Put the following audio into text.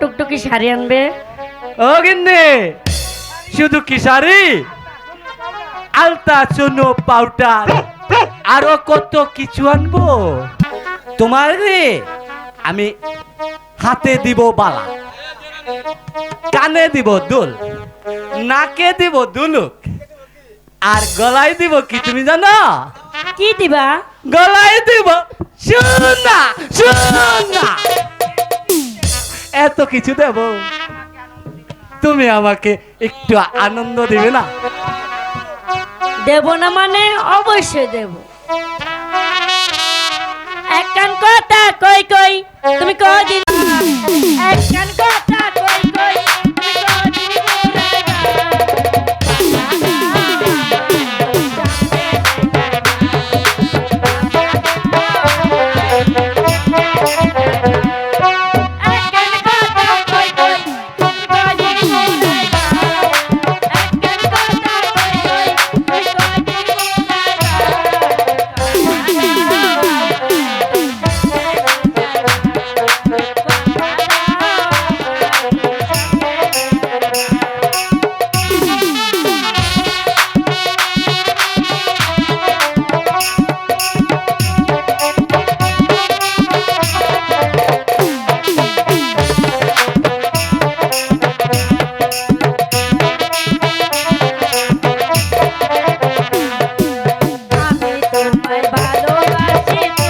টুকটুকি শাড়ি আনবে? ও গিন্নি শুধু কি শাড়ি? আলতা চুনো পাউডার আরও কত কিছু আনব? তোমার রে আমি হাতে দিব বালা কানে দিব দুল নাকে দিব দুলুক আর গলায় দিব কি তুমি জানো? কি দিবা? গলায় দিব এত কিছু দেব। তুমি আমাকে একটু আনন্দ দিবে না? দেব না মানে অবশ্যই দেব। একখান কথা কই কই, তুমি কদিন ভালোবাসি।